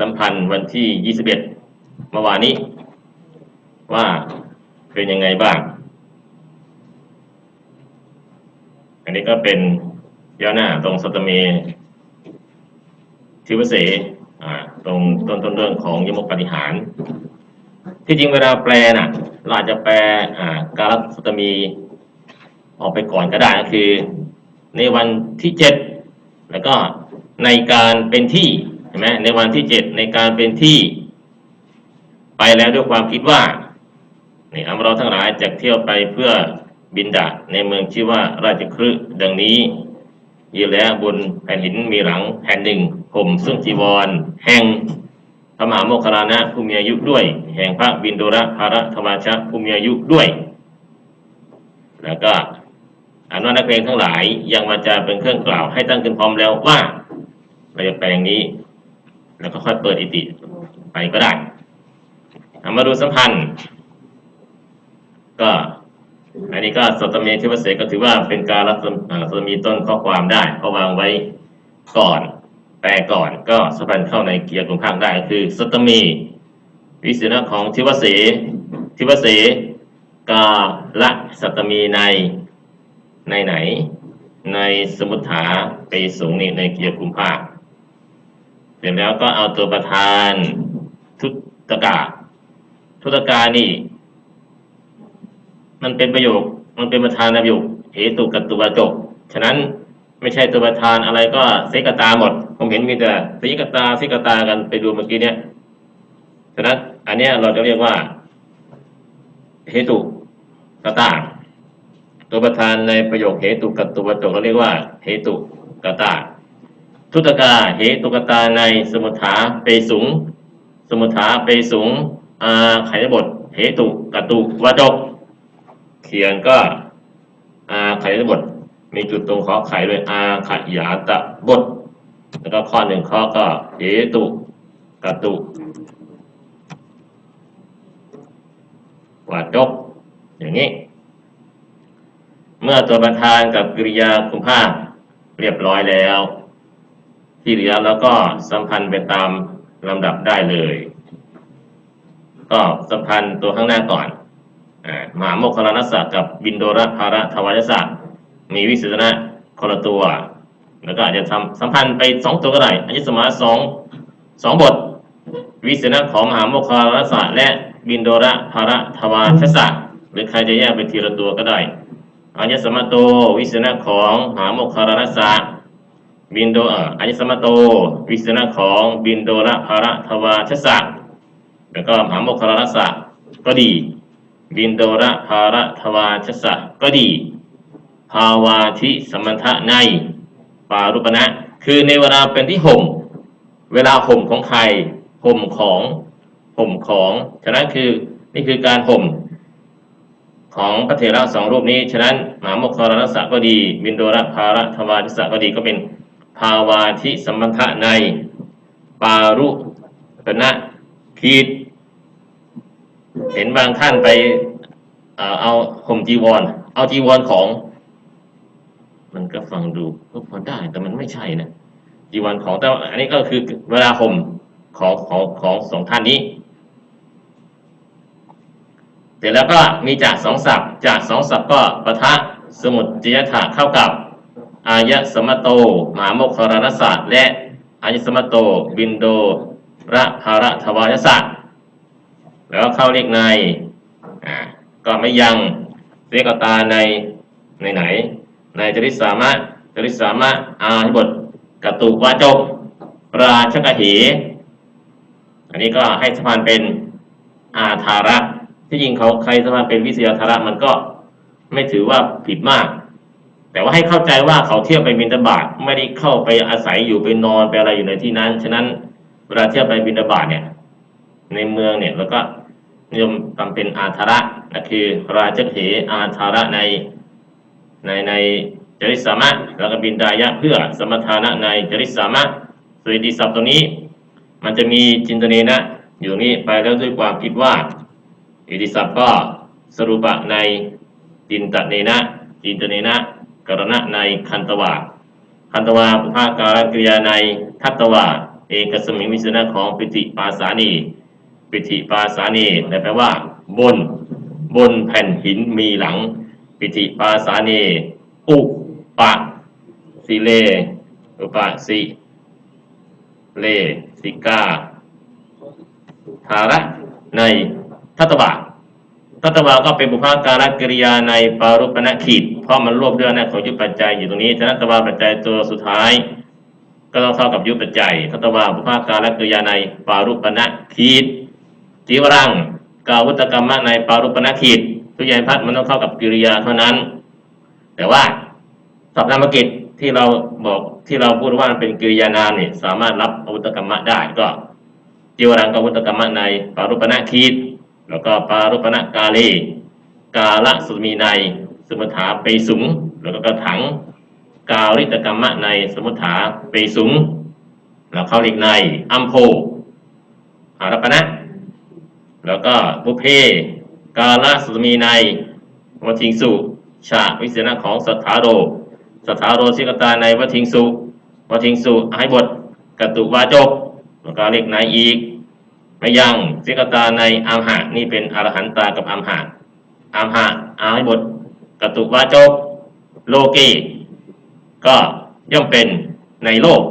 สัมพันธ์วันที่ 21 เมื่อวานนี้ ว่าเป็นยังไงบ้าง อันนี้ก็เป็นย่อหน้าตรงสตเมทิวเสตรงต้นต้นเรื่องของยมกปฏิหาร ที่จริงเวลาแปลน่ะเราอาจจะแปลการสตมีออกไปก่อนก็ได้ก็คือ ในวันที่เจ็ดแล้วก็ในการเป็นที่ ห็นไหมในวันที่เจ็ดในการเป็นที่ ไปแล้วด้วยความคิดว่านี่อัมเราทั้งหลายจะเที่ยวไปเพื่อบินดาในเมืองชื่อว่าราชคฤห์ดังนี้ยืนแล้วบนแผ่นหินมีหลังแผ่นหนึ่งห่มซึ่งจีวร แห่งพระมหาโมคคลานะผู้มีอายุด้วย แห่งพระบินโดระภารทวาชะผู้มีอายุด้วย แล้วก็อันว่านักเรียนทั้งหลายยังมาจาเป็นเครื่องกล่าวให้ตั้งขึ้นพร้อมแล้วว่าเราจะแปลงนี้ แล้วก็ค่อยเปิดอิติไปก็ได้เอามาดูสัมพันธ์ ก็ อันนี้ก็สตเมทิวเสกก็ถือว่าเป็นการรับสตมีต้นข้อความได้ก็วางไว้ก่อน แปลก่อนก็สัมพันธ์เข้าในเกียร์กลุ่มภาคได้คือสตมีวิสิณะของทิวเสทิวเสกาละสตมีในในไหน ในสมุทฐาไปสูงนี่ในเกียร์กลุ่มภาค เสร็จแล้วก็เอาตัวประธาน ทุตกาทุตกานี่ มันเป็นประโยค มันเป็นประธานประโยคเหตุกับตัวจบฉะนั้นไม่ใช่ตัวประธานอะไรก็เสกตาหมด ผมเห็นมีแต่สีกตาสิกตากันไปดูเมื่อกี้เนี้ยฉะนั้นอันเนี้ยเราจะเรียกว่าเหตุกตาตัวประธานในประโยคเหตุกับตัวจบเราเรียกว่าเหตุกตา ทุตกาเหตุกตาในสมุทฐาเปสุง สมุทฐาเปสุงอาไขบทเหตุกตุวจกเขียนก็อาไขบท มีจุดตรงขอไขด้วยอาขยาตะบท แล้วก็ข้อหนึ่งข้อก็เหตุกตุวจกอย่างนี้ เมื่อตัวประธานกับกริยาคุณภาพเรียบร้อยแล้ว ที่เหลือแล้วก็สัมพันธ์ไปตามลำดับได้เลย ก็สัมพันธ์ตัวข้างหน้าก่อนอมหาโมคคลานัสสะกับบินโดระภาระทวายสะมีวิสุทธนะคนละตัว แล้วก็อาจจะทำสัมพันธ์ไปสองตัวก็ได้อันนี้สมาสองสองบท วิสุทธนะของมหาโมคคลานัสสะและบินโดระภาระทวายสะหรือใครจะแยกไปทีละตัวก็ได้อัญญสมโตวิสุทธนะของมหาโมคคลานัสสะ บินโดอัญสมโต วิสนะของบินโดระภาระทวายสะแล้วก็มหาโมคคลานัสสะก็ดี บินโดระภาระทวาชสะก็ดี ภาวาธิสมถะใน ปารุปณะคือในเวลาเป็นที่ห่ม เวลาห่มของใครห่มของห่มของฉะนั้นคือนี่คือการห่มของพระเถระสองรูปนี้ ฉะนั้นมหาโมคคลานัสสะก็ดี บินโดระภาระทวาชสะก็ดีก็เป็น ภาวาธิสมถะใน ปารุปณะขีด เห็นบางท่านไปเอ่อเอาห่มจีวร เอาจีวรของ มันก็ฟังดูก็พอได้แต่มันไม่ใช่นะจีวรของแต่อันนี้ก็คือเวลาห่มของของของสองท่านนี้เสร็จแล้วก็มีจากสองศัพท์จากสองศัพท์ก็ปะทะสมุทจยถะเข้ากับ อายะสมโตมหาโมคคารณศาสตร์และอายะสมโต บินโดระภาระทวายศาสตร์แล้วเข้าเรียกในก็ไม่ยังเรียกตาในในไหน ในจริตสามะจริตสามะอาธิบทกตุวาจกราชกเหอันนี้ก็ให้สมานเป็นอาธาระที่จริงเขาใครสมานเป็นวิเศษธาระมันก็ไม่ถือว่าผิดมาก แต่ว่าให้เข้าใจว่าเขาเที่ยวไปบินตบาตไม่ได้เข้าไปอาศัยอยู่ไปนอนไปอะไรอยู่ในที่นั้น ฉะนั้นเวลาเที่ยวไปบินตบาตเนี่ย ในเมืองเนี่ยแล้วก็นิยมทำเป็นอาธาระนะคือราชเถอาธาระในในในจริสามะแล้วก็บินดายะเพื่อสมทานะในจริสามะสวิติศัพท์ตัวนี้ มันจะมีจินตเนนะ อยู่นี่ไปแล้วด้วยความคิดว่าอิติศัพท์ก็สรุปะในจินตเนนะจินตเนนะ กรณะในคันตวาคันตวาภาการกริยาในทัตตวาเอกสมิงวิสนะของปิติปาสานี ปิติปาสานีแปลว่า บน บนแผ่นหินมีหลัง ปิติปาสานีอุปะสิเล อุปะสิเลสิกา ธาระในทัตตวะ ตตวะก็เป็นบุพการกริยาในปารุปนขีด เพราะมันรวบเรื่องนะของยุปัจจัยอยู่ตรงนี้ฉะนั้นตวาปัจจัยตัวสุดท้าย ก็ต้องเท่ากับยุปัจจัยทัตตวะบุพการกริยาในปารุปนขีดจีวรังกาวุตกรรมะในปารุปนขีดทุกอย่างพัดมันต้องเข้ากับกิริยาเท่านั้น แต่ว่าสัพนามกิจที่เราบอกที่เราพูดว่ามันเป็นกิริยานามเนี่ยสามารถรับอาวุตกรรมะได้ก็จิวรังกาวุตกรรมะในปารุปนาคีด แล้วก็ปารุปนากาลีกาละสุมีในสมุทฐาเปสุง แล้วก็กระถัง กาลิตกรรมะในสมุทฐาเปสุง แล้วเข้าอีกในอัมโพอารปนะแล้วก็บุเพ กาละสุมีในวัทิงสุชาวิเศษณะของสัทธาโรสัทธาโรสิกตาในวัทิงสุวัทิงสุให้บทกตุวาจกแล้วก็เรียกนอีก ไม่ยังสิกตาในอัมหะนี่เป็นอรหันตากับอัมหะอัมหะอาให้บทกตุวาจกโลเกก็ย่อมเป็นในโลก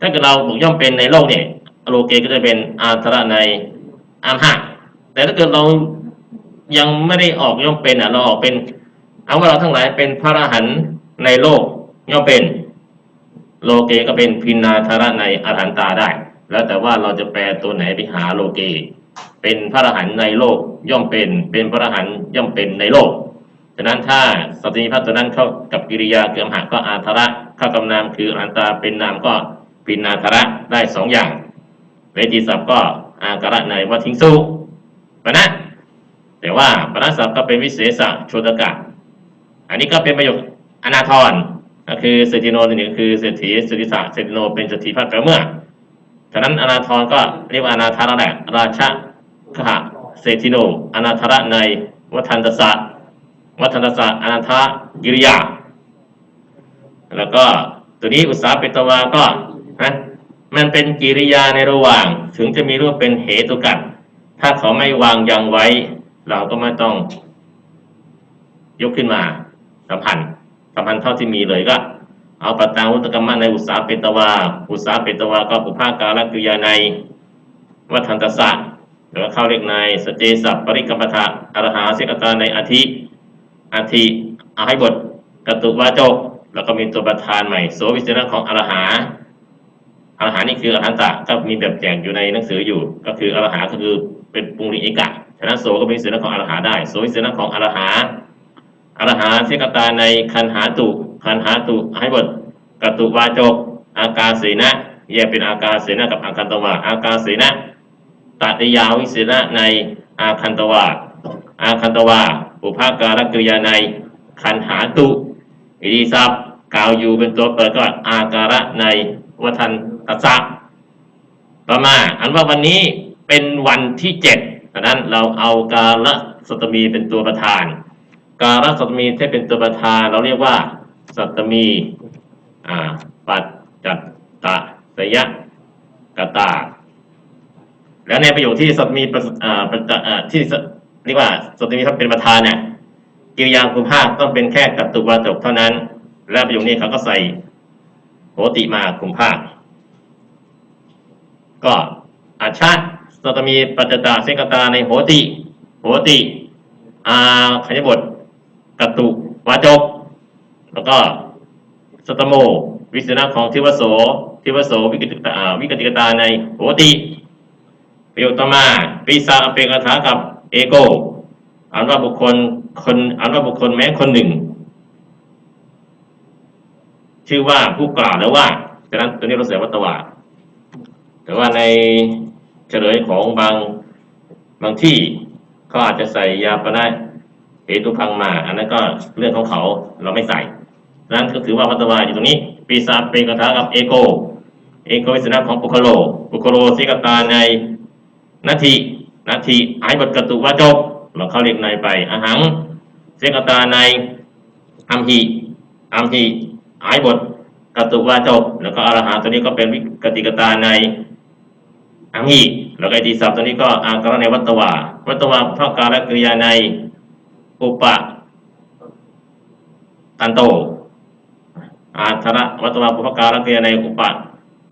ถ้าเกิดเราบอกย่อมเป็นในโลกเนี่ยโลเกก็จะเป็นอาทระในอัมหะแต่ถ้าเกิดเรายังไม่ได้ออกย่อมเป็นอะเราออกเป็น เอาว่าเราทั้งหลายเป็นพระอรหันต์ในโลกย่อมเป็น โลเกก็เป็นพินนาธาระในอรหันตาได้ แล้วแต่ว่าเราจะแปลตัวไหนไปหาโลเก เป็นพระอรหันต์ในโลกย่อมเป็น เป็นพระอรหันต์ย่อมเป็นในโลกฉะนั้นถ้าสัตนีพัฒตัวนั้นเข้ากับกิริยาเกือมหาก็อาธระเข้ากับนามคืออันตาเป็นนามก็พินนาธระได้สองอย่าง เวทีศัพท์ก็อาการะในวัทิงสุปนะ แต่ว่าปณศัพท์ก็เป็นวิเศษโชตกะ อันนี้ก็เป็นประโยคอนาทรก็คือเศรษฐิโนนี่ก็คือเศรษฐีเศรษฐิสะเศรษฐิโนเป็นเศรษฐีพัดแปลเมื่อ ฉะนั้นอนาทรก็เรียกว่าอนาทาระแหละราชะขะเศรษฐิโนอนาทระในวัฏันตสะวัฏันตสะอนาทะกิริยา แล้วก็ตัวนี้อุตสาหเปตวาก็นะมันเป็นกิริยาในระหว่างถึงจะมีรูปเป็นเหตุกัดถ้าเขาไม่วางยังไว้ เราก็ไม่ต้อง ยกขึ้นมาสัมพันธ์สัมพันธ์เท่าที่มีเลยก็ เอาปัตตังวุตกรรมะในอุตสาเปตวา อุตสาเปตวาก็ปุภาการกิยาในวัฏันตสะแล้วก็เข้าเรียกในสเจสัพปริกัมปทะอรหาเสกตาในอาทิอาทิอาให้บทกตุวาจกแล้วก็มีตัวประธานใหม่โสวิเศษของอรหาอรหานี่คืออรหันตะก็มีแบบแจกอยู่ในหนังสืออยู่ ก็คืออรหาก็คือเป็นปุริเอกะฉะนั้นโสก็เป็นวิเศษของอรหาได้โสวิเศษของอรหาอรหาเสกตาในคันหาตุ คันหาตุให้บทกตุวาจก อากาเสนะแยกเป็นอากาเสนะกับอาคันตวาอากาเสนะตัติยาวิเศนะในอาคันตวาอาคันตวาปุภาการกริยาในคันหาตุอิริซับกล่าวอยู่เป็นตัวเปิดก็อาการะในวัฏันตสะต่อมาอันว่าวันนี้เป็นวันที่เจ็ดดังนั้นเราเอากาละสตมีเป็นตัวประธาน การะสตมีที่เป็นตัวประธานเราเรียกว่า สัตมีอ่าปัจจัตตะสยะกตา แล้วในประโยคที่สัตมีประอ่าประอ่ที่เรียกว่าสัตมีถ้าเป็นประธานเนี่ยกิริยาคุณภาคต้องเป็นแค่กัตตุวาจกเท่านั้น และประโยคนี้เขาก็ใส่โหติมาคุมภาค ก็อาชาสัตมีปัจจตาเสกตาในโหติ โหติอาขยบทกตุวาจก แล้วก็สตโม วิสนะของทิวโสทิวโสวิกติกตาวิกติกตาในโหติประโยคต่อมาปีศาอเปกถากับเอโกอันว่าบุคคลคนอันว่าบุคคลแม้คนหนึ่ง ชื่อว่าผู้กล่าวแล้วว่าฉะนั้นตัวนี้เราเสียวัตวาแต่ว่าในเฉลยของบางบางที่ก็อาจจะใส่ยาปนะเหตุพังมา อันนั้นก็เรื่องของเขาเราไม่ใส่ นั้นก็ถือว่าวัตวาอยู่ตรงนี้ ปีศาจเป็นกถากับเอโก เอโกวิสนะของปุคโลปุคโลสิกตาในนาทีนาทีหายบทกตุวาจบเราเข้าเรียกในไปอาหังเสกตาในอัมหีอัมหีหายบทกตุวาจบแล้วก็อรหาตัวนี้ก็เป็นวิกติกตาในอังหีแล้วก็อิติศัพท์ตัวนี้ก็อาการในวัตวาวัตวาเท่าการกริยาในอุปะตันโต อาธระวัตวาปุพการกริยในอุปะ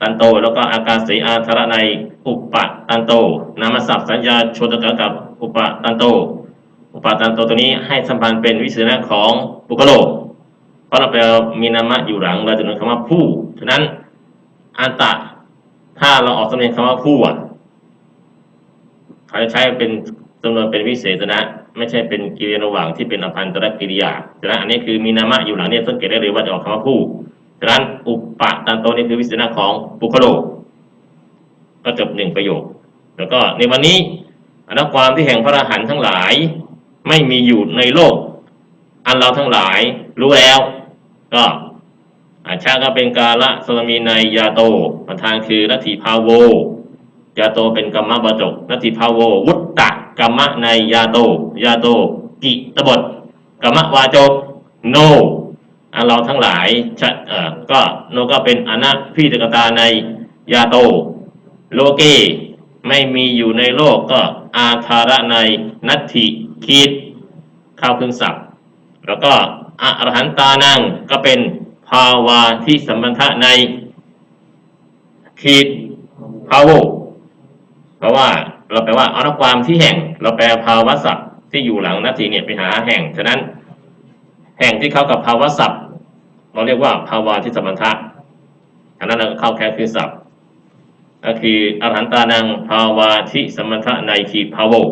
ตันโต แล้วก็อากาศสีอาธระในอุปะตันโตนามศัพท์สัญญาโชตกะกับอุปะตันโต อุปาตันโตตัวนี้ให้สัมพันธ์เป็นวิเศษณะของบุคโลกเพราะเราไปเอามีนามะอยู่หลังเราจะนึกคำว่าผู้ฉะนั้นอันตะถ้าเราออกสำเนียงคำว่าผู้อะเขาจะใช้เป็นจำนวนเป็นวิเศษณะ ไม่ใช่เป็นกิริยาระหว่างที่เป็นอภันตรกิริยาฉะนั้นอันนี้คือมีนามะอยู่หลังเนี่ยสังเกตได้เลยว่าจะออกคำว่าผู้ฉะนั้นอุปะตันโตนี่คือวิเศษณะของบุคโลก็จบหนึ่งประโยค แล้วก็ในวันนี้อนักความที่แห่งพระอรหันต์ทั้งหลายไม่มีอยู่ในโลก อันเราทั้งหลายรู้แล้ว ก็อาชาก็เป็นกาละสลมีในยาโตประธานคือนัตถิภาโวยาโตเป็นกรรมบจกนัตถิภาโว วุตตะ กรรมะในยาโตยาโตกิตบทกรรมวาจกโนเราทั้งหลายชะเอ่อก็โนก็เป็นอนัพิตกตาในยาโต โลเกไม่มีอยู่ในโลกก็อาธาระในนัตถิคิดข้าวครึ่งศัพท์ แล้วก็อรหันตานังก็เป็นภาวาที่สัมพันธะในขีดภาวะเพราะว่า เราแปลว่าอนัความที่แห่ง เราแปลภาวะศัพท์ที่อยู่หลังนาทีเนี่ยไปหาแห่ง ฉะนั้น แห่งที่เข้ากับภาวะศัพท์ เราเรียกว่าภาวาที่สมพันธะฉะนั้นเราก็เข้าแค่คือศัพท์ก็คืออรหันตานังภาวาทิสมถะในขีภาวะ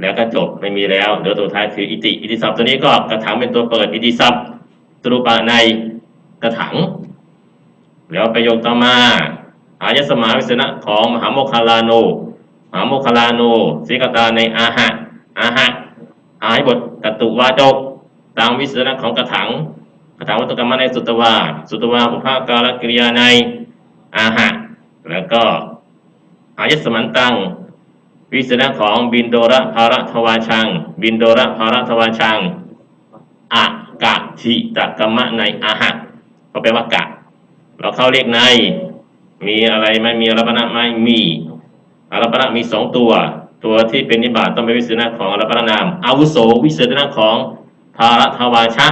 แล้วก็จบไม่มีแล้วเหลือตัวท้ายคืออิติ อิติศัพท์ตัวนี้ก็กระถางเป็นตัวเปิด อิติศัพท์ตรูปะในกระถางแล้วประโยคต่อมาอายสมาวิสนะของมหาโมคคาลาโนม หาโมคลาโนสิกตาในอาหะอาหะอายบทกตุวาจกตามวิสนะของกระถางกระถางวัตกรรมในสุตวา สุตวาอุภาการกิริยาในอาหะแล้วก็อายสมันตังวิสนะของบินโดระภาระทวาชัง บินโดระภาระทวาชังอากะทิตกรรมะในอาหะก็แปลว่ากะ เราเข้าเรียกใน มีอะไรไหมมีอรปณะไหมมี อรปณะมีสองตัว ตัวที่เป็นนิบาตต้องเป็นวิสนะของอรปณะนามอาวุโสวิสนะของภาระทวาชะ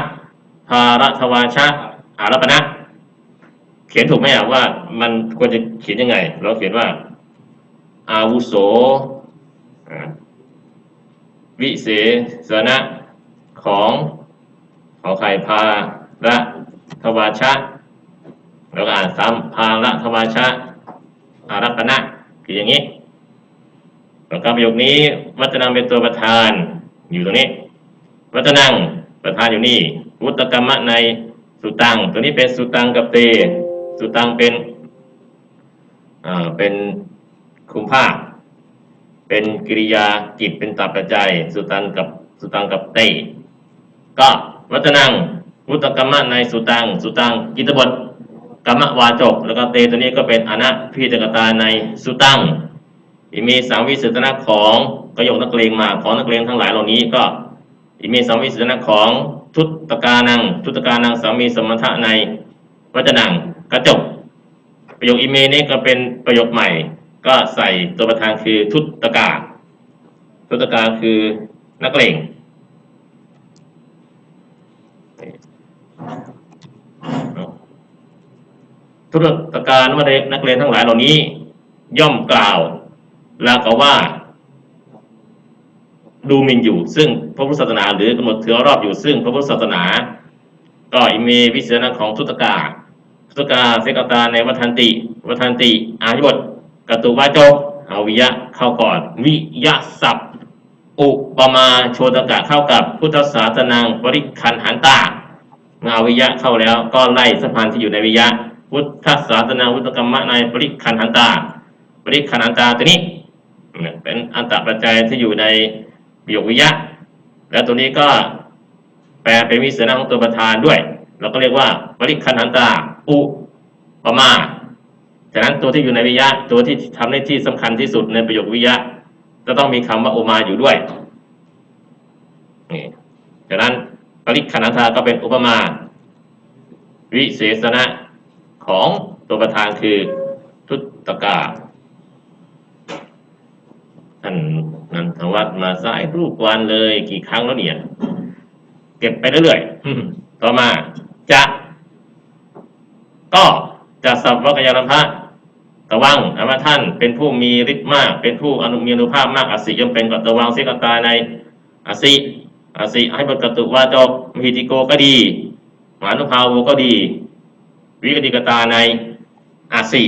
ภาระทวาชะอารปณะเขียนถูกไหมอะว่า มันควรจะเขียนยังไง เราเขียนว่า อาวุโสวิเศษนะของของไข่พาละทวาชะแล้วก็อ่านซ้ำพาละทวาชะอารัปณะคืออย่างนี้ แล้วก็ประโยคนี้ วัจนังเป็นตัวประธาน อยู่ตรงนี้ วัจนังประธานอยู่นี่วุตกรรมะในสุตัง ตัวนี้เป็นสุตังกับเต สุตังเป็นอ่าเป็นคุมภาคเป็นกิริยากิจเป็นตับปัจจัยสุตังกับสุตังกับเต ก็วัจนังวุตกรรมะในสุตัง สุตังกิตบทกรรมวาจก แล้วก็เตตัวนี้ก็เป็นอนัพิจกตาในสุตัง อิมีสังวิสุตนะของก็ยกนักเลงมาของนักเลงทั้งหลายเหล่านี้ก็อิมีสังวิสุตนะของทุตกานังทุตกานังสามีสมถะในวัจนังกระจบประโยคอิเมนี้ก็เป็นประโยคใหม่ ก็ใส่ตัวประธานคือทุตกา ทุตกาคือนักเลงทุตการว่านักเรียนทั้งหลายเหล่านี้ ย่อมกล่าว ลาก็ว่า ดูหมินอยู่ ซึ่งพระพุทธศาสนาหรือกำหนดถือรอบอยู่ซึ่งพระพุทธศาสนา ก็อิเมวิเศษณะของทุตกาทุตกาเสกตาในวัฏันติ วัฏันติ อาธิบทกตุวาจเอาวิยะเข้าก่อน วิยะศัพอุปมาโชตกะเข้ากับพุทธศาสนังปริคันหันตาเมื่อเอาวิยะเข้าแล้วก็ไล่สะพานที่อยู่ในวิยะพุทธศาสนาวุตกรรมะในปริคันหันตา ปริคันหันตาตัวนี้ เป็นอันตรปัจจัยที่อยู่ในประโยควิยะ แล้วตัวนี้ก็แปลเป็นวิเศษณะของตัวประธานด้วย เราก็เรียกว่าปริคันหันตาอุปมาฉะนั้นตัวที่อยู่ในวิยะ ตัวที่ทำหน้าที่สำคัญที่สุดในประโยควิยะ จะต้องมีคำว่าโอมาอยู่ด้วยนี่ฉะนั้นปริคันหันตาก็เป็นอุปมา วิเศษณะของตัวประธานคือทุตตกาานนันทวัฒน์มาสายรูปวันเลยกี่ครั้งแล้วเนี่ย เก็บไปเรื่อยๆต่อมา จะ ก็จะสัพพะกยานพะตะวังอมาท่านเป็นผู้มีฤทธิ์มาก เป็นผู้อนุมีอนุภาพมากอสิย่อมเป็นกัตะวังเสกตาในอสิอสิให้บทกตุวาจกมหิติโกก็ดีหมานุภาโวก็ดี วิกติกตาในอาสิ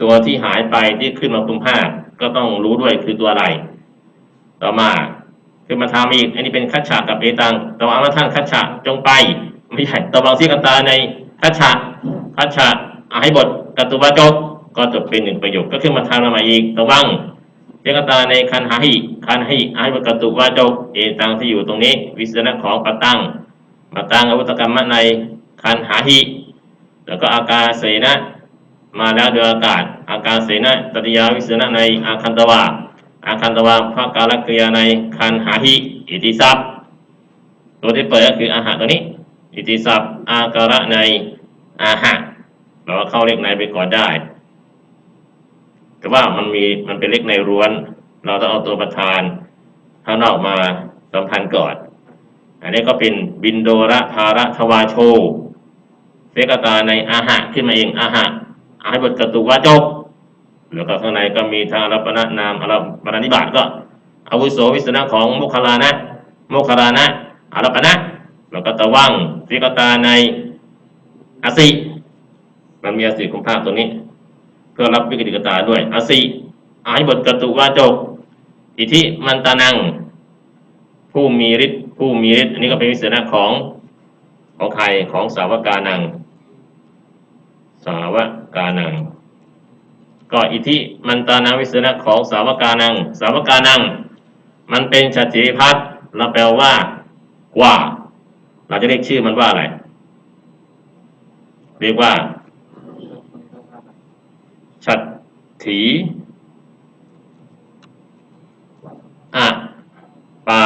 ตัวที่หายไปที่ขึ้นมาคุมภาคก็ต้องรู้ด้วยคือตัวอะไร ต่อมาคือมาทำอีก อันนี้เป็นคัจฉะกับเอตังตะวังมาท่านคัจฉะจงไป ไม่ใช่ตะวังเสกตาในคัจฉะคัจฉะอาให้บทกตุวาจกก็จบเป็นหนึ่งประโยคก็ขึ้นมาทำมาใหม่อีกตะวังเสกตาในคันหาหิคันหาหิอาให้บทกตุวาจกเอตังที่อยู่ตรงนี้ วิสนะของปะตังปะตังอาวุตกรรมในคันหาหิแล้วก็อากาเสนะมาแล้วโดยอากาศ อาการเสนะตติยาวิสนะในอาคันตวา อาคันตวาภาการกริยาในคันหาหิอิติศัพตัวที่เปิดก็คืออาหารตัวนี้ อิติศัพอาการะในอาหะเราก็เข้าเลขในไปก่อนได้ แต่ว่ามันมีมันเป็นเลขในร้วน เราต้องเอาตัวประธานข้างนอกมาสัมพันธ์ก่อน อันนี้ก็เป็นบินโดระภาระทวาโชเสกตาในอาหะขึ้นมาเองอาหะอาให้บทกตุวาจก แล้วก็ข้างในก็มีทางอรัปนานามอรัปนานิบาตก็อาวุโสวิสนะของโมคคลานะโมคคลานะอารัปนะแล้วก็ตะวังเสกตาในอาสิมันมีอาสิคุมภาคตรงนี้ เพื่อรับวิกฤติกตาด้วยอาสิอาให้บทกตุวาจก อิทิมันตานัง ผู้มีฤทธิ์ผู้มีฤทธิ์อันนี้ก็เป็นวิสนะของของใครของสาวกานัง สาวกานัง ก็อิทิมันตานาวิสนะของสาวกานัง สาวกานัง มันเป็นชาติพัฒน์เราแปลว่า กว่า เราจะเรียกชื่อมันว่าอะไร เรียกว่าชัดถีอะปา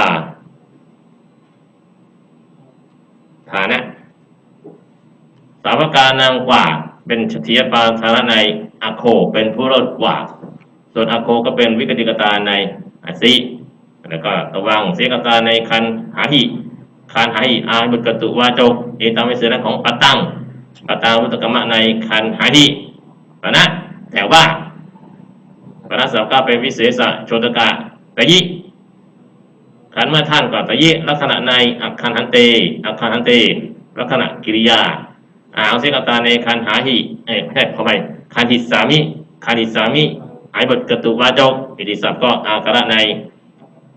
ฐานะ สาวกานางกว่า เป็นชทียปาฐานะใน อโคเป็นผู้รอดกว่า ส่วนอโคก็เป็นวิกติกตาในอาสิแล้วก็ตะวังเสกตาในคันหาหิคันหาหิอาบุตกตุวาจกเอตามวิเศษของปตังปตังวุตกรรมะในคันหาหิปะนะแต่ว่าปะนะสาวกาเป็นวิเศษโชตกะกะยิขันเมื่อท่านก่อนตะยิลักษณะในอักขันหันเตอักขันหันเตลักษณะกิริยาอาเอาเสกตาในคันหาหิเอ้ยไม่ใช่ขอไป คันหิสามิคันหิสามิหายบทกตุวาจกอิติศัพท์ก็อาการะใน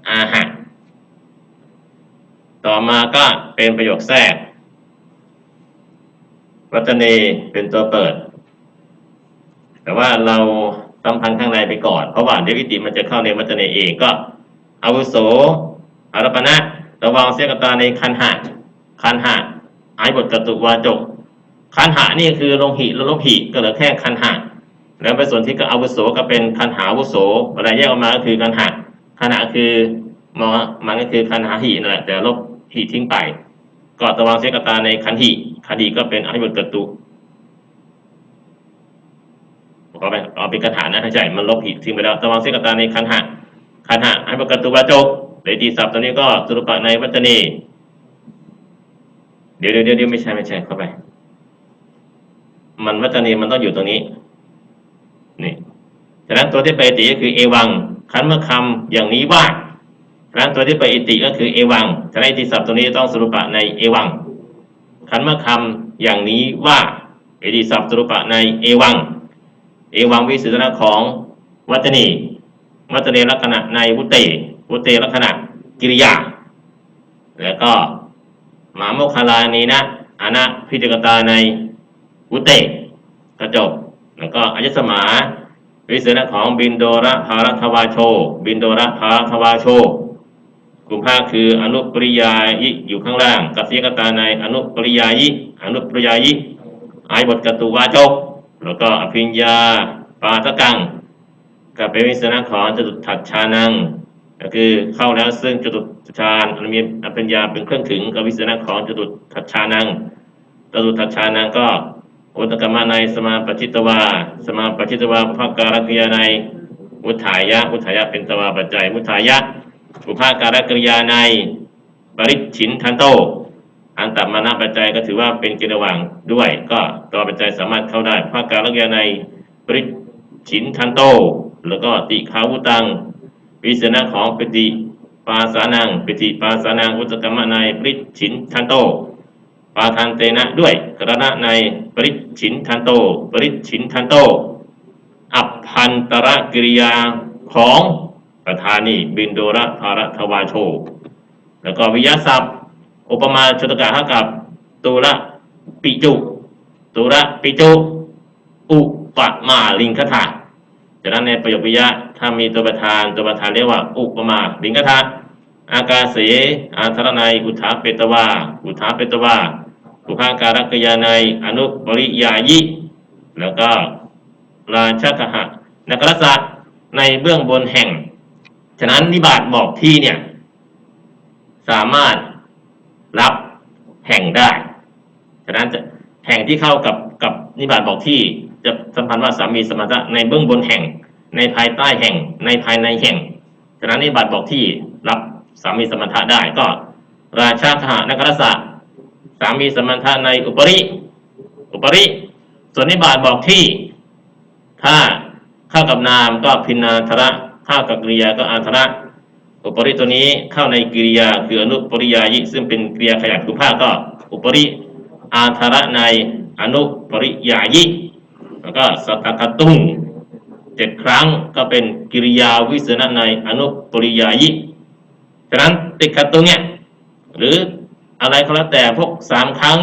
อาหะต่อมาก็เป็นประโยคแทรกวัจเนเป็นตัวเปิด แต่ว่าเราสัมพันธ์ข้างในไปก่อน เพราะว่าเดี๋ยวอิติมันจะเข้าในวัจเนเองก็อาวุโสอารปณะระวังเสียกตาในคันหะคันหะอายบทกตุวาจก คันหะนี่คือลงหิละลบหิก็เหลือแค่คันหะแล้วไปส่วนที่ก็อาวุโสก็เป็นคันหาวุโสเวลาแยกออกมาก็คือคันหะคันหะคือมอมันก็คือคันหาหินั่นแหละแต่ลบหิทิ้งไปก็ตะวังเสกตาในคันหิคันหิก็เป็นอายบทกตุเอาไปเอาเป็นกระถานะถ้าใช่มันลบหิทิ้งไปแล้วตะวังเสกตาในคันหะขันหะให้ประกตุวาจกเลยตีศัพท์ตัวนี้ก็สุรปะในวัจนีเดี๋ยวเดี๋ยวเดี๋ยวไม่ใช่ไม่ใช่เข้าไป มันวัจนีมันต้องอยู่ตรงนี้ นี่ฉะนั้นตัวที่ไปอิติก็คือเอวังขันเมื่อคำอย่างนี้ว่าฉะนั้นตัวที่ไปอิติก็คือเอวังฉะนั้นอิติศัพท์ตัวนี้ต้องสรุปะในเอวังขันเมื่อคำอย่างนี้ว่าอิติศัพท์สรุปะในเอวัง เอวังวิสุทธนะของวัจนีมัตเนลักษณะในวุเตวุเตลักษณะกิริยา แล้วก็หมาโมคคลานีนะอานะพิจกตาใน วุเตก็จบแล้วก็อายสมาวิเศษของบินโดระภารทวาโช บินโดระภารทวาโชกลุ่มภาคคืออนุปริยายิอยู่ข้างล่างกัสยกตาในอนุปริยายิอนุปริยายิอายบทกตุวาจกแล้วก็อภิญญาปาทกังก็เป็นวิสนะของจตุถัดชานังก็คือเข้าแล้วซึ่งจตุชาญมีอภิญญาเป็นเครื่องถึงกับวิสนะของจตุถัดชานังจตุถัดชานังก็ อุตกรรมในสมาปชิตวา สมาปชิตวาภาการกริยาในอุทายะ อุทายะเป็นสมาปัจจัยอุทายะ อุภาการกริยาใน ปริชินทันโต อันตัมมานะปัจจัยก็ถือว่าเป็นกิจวังด้วย ก็ตัวปัจจัยสามารถเข้าได้ภาการกริยาในปริชินทันโต แล้วก็ติขาวุตัง วิสนะของปฏิปาสานังปฏิปาสานังอุตกรรมในปริชินทันโต ปาทันเตนะด้วยกรณะในปริชินทันโต ปริชินทันโต อัพพันตระกิริยาของประธานีบินโดระภารทวาโช แล้วก็วิยาศัพท์ อุปมาชตกะหกับตุระปิจุตุระปิจุ อุปมาลิงคถาจากนั้นในประโยควิยะถ้ามีตัวประธานตัวประธานเรียกว่า อุปมาลิงคถาอากาเสอาธรนัยอุทาเปตวาอุทาเปตวา อุภาการกยานัยอนุปริยายิ แล้วก็ราชกหะนักรศาสตร์ในเบื้องบนแห่ง ฉะนั้นนิบาตบอกที่เนี่ย สามารถรับแห่งได้ ฉะนั้นจะแห่งที่เข้ากับกับนิบาตบอกที่จะสัมพันธ์ว่าสามีสมรรถะในเบื้องบนแห่ง ในภายใต้แห่ง ในภายในแห่ง ฉะนั้นนิบาตบอกที่รับสามีสมรรถะได้ก็ ราชาขหานักรศาสตร์ สามีสมรรถะในอุปริ อุปริ ส่วนนิบาตบอกที่ถ้าเข้ากับนามก็พินาธระเข้ากับกริยาก็อาธระอุปริตัวนี้เข้าในกริยาคืออนุปริยายิซึ่งเป็นกริยาขยันกุภาก็ อุปริอาธระในอนุปริยายิแล้วก็สตกตุงเจ็ดครั้งก็เป็นกิริยาวิเศษณในอนุปริยายิฉะนั้นติกตุงเนี่ยหรือ อะไรก็แล้วแต่พวกสามครั้ง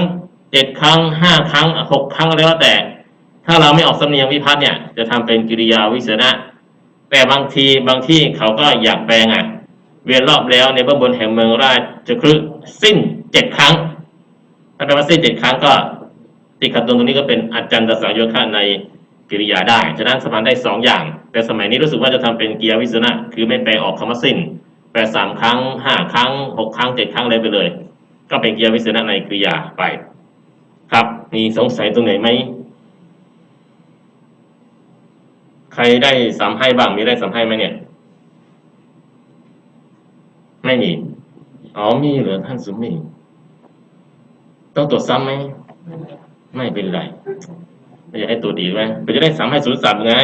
เจ็ดครั้งห้าครั้งหกครั้งอะไรก็แล้วแต่ ถ้าเราไม่ออกสำเนียงวิพัฒน์เนี่ย จะทำเป็นกิริยาวิเศษณะแต่บางทีบางที่เขาก็อยากแปลงอะ เวียนรอบแล้วในเบื้องบนแห่งเมืองราชจะคฤห์สิ้นเจ็ดครั้ง ถ้าแปลว่าสิ้นเจ็ดครั้งก็ติดขัดตรงตรงนี้ก็เป็นอาจารย์ตสังโยคะในกิริยาได้ ฉะนั้นสมานได้สองอย่าง แต่สมัยนี้รู้สึกว่าจะทำเป็นกิริยาวิเศษณะคือไม่แปลออกคำว่าสิ้น แปลสามครั้งห้าครั้งหกครั้งเจ็ดครั้งเลยไปเลย ก็เป็นกิริยาวิเศษในกริยาไป ครับ มีสงสัยตรงไหนไหม ใครได้สามให้บ้าง มีได้สามให้ไหมเนี่ย ไม่มี อ๋อ มีเหรอท่านสุมี ต้องตรวจซ้ำไหม ไม่เป็นไร ไม่อยากให้ตรวจอีกไหมเพื่อจะได้สามให้ศูนย์สับไง